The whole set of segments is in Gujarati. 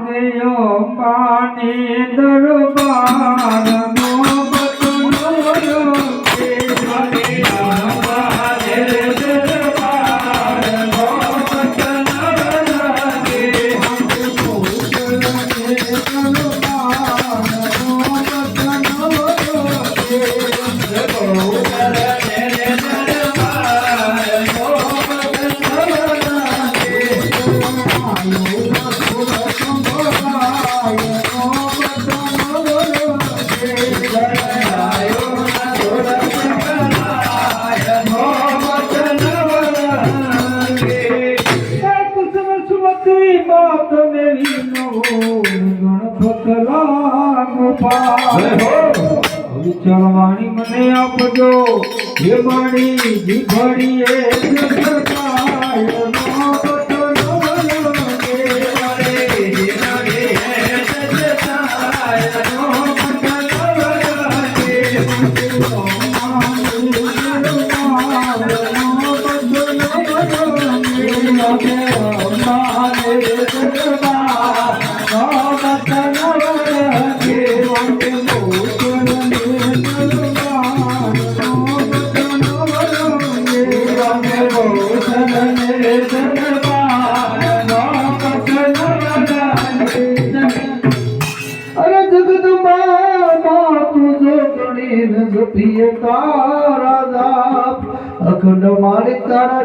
ગયો અંબાની દરબાર નો બતનોયો એવા ચરવાણી મને આપજો. હે મારી જીભડીએ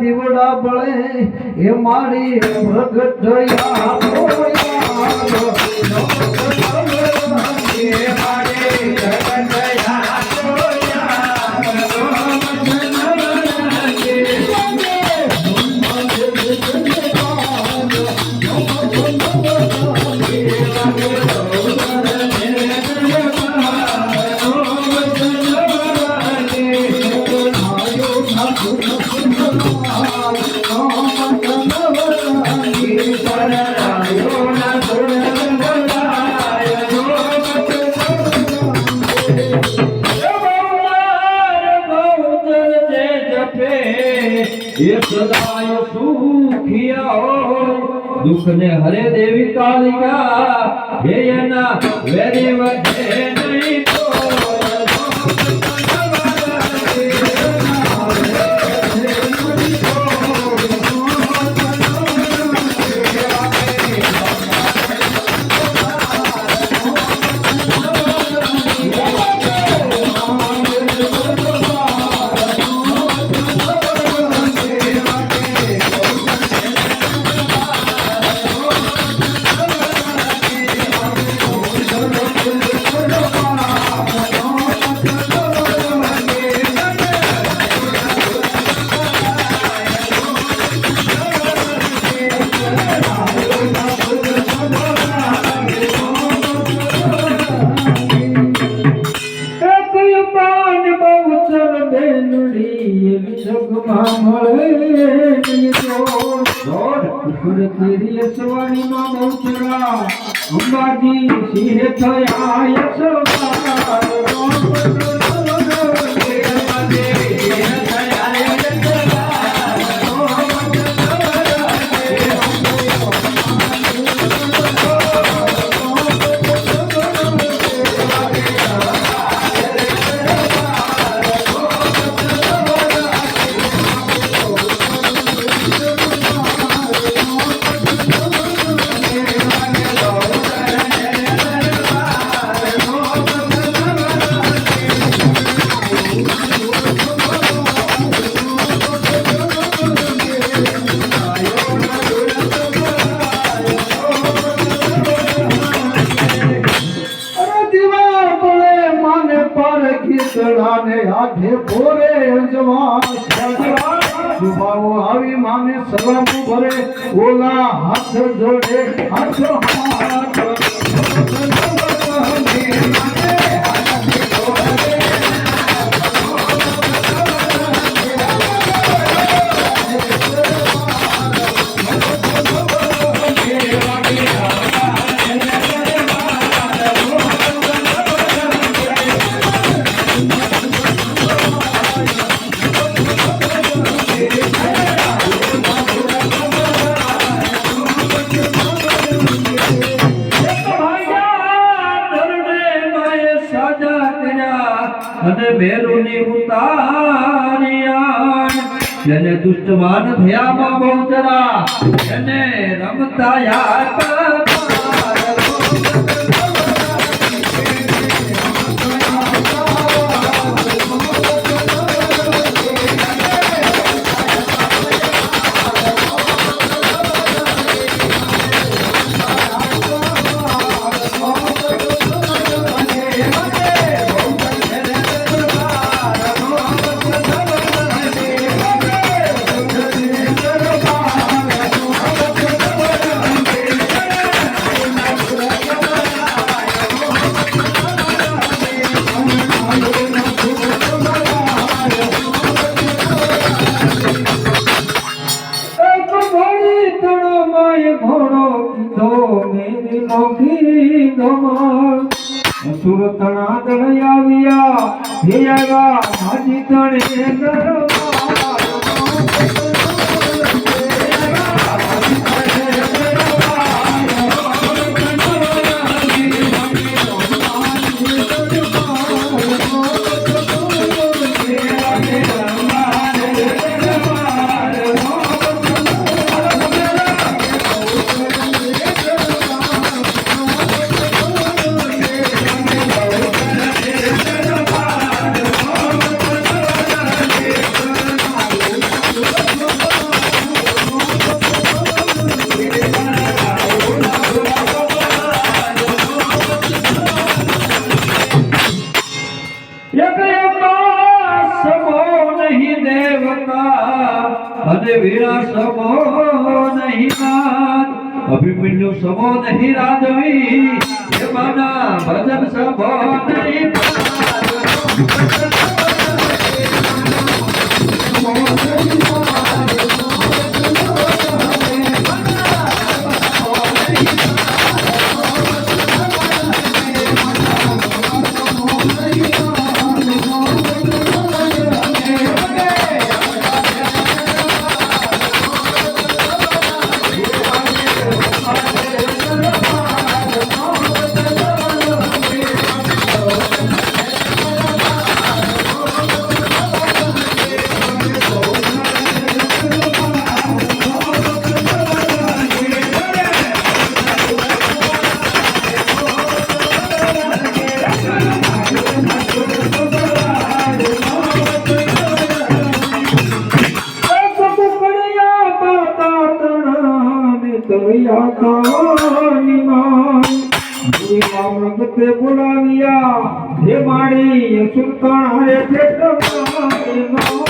દીવડા બળે એ મારી ભગત જયા સુખિયા દુઃખ ને હરે દેવી કાલિકા હે એના વેરી વધે બહુચરા અંબાજી સિંહ થયા યશોદા હાથે ભોરે દુભાવો આવી માને સલામ ભરે ઓલા હાથ જોડે હાથ હાથ દુષ્ટવાન થયામાં બહુચરા એને રમતા યાર માય ઘોડો કીધો મેરી મોગી દોમર સુરતણા દળ આવ્યા હે આવ્યા હાજી તણે మన బలజన సభ துன்காணாலே தேட்டமாக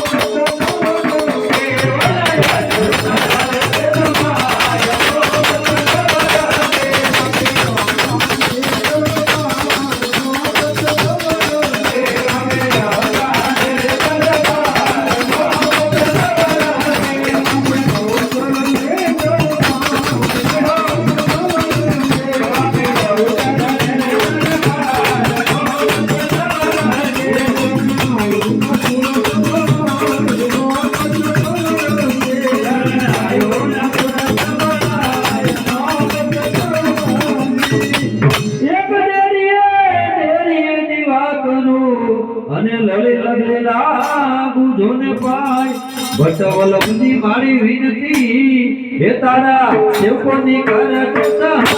અને લીલા લડેલા બુધોને પાય ભટવલભની મારી વિનતી. હે તારા સેવકોની ની સહાય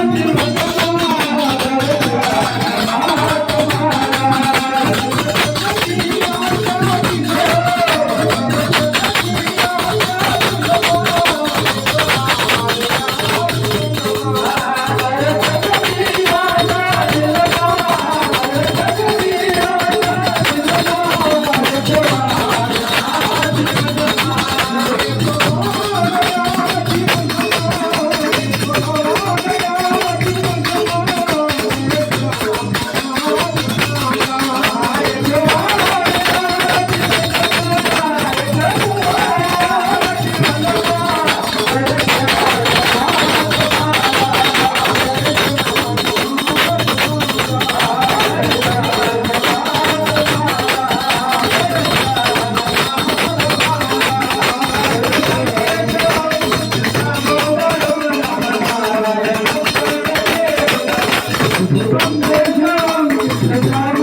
Thank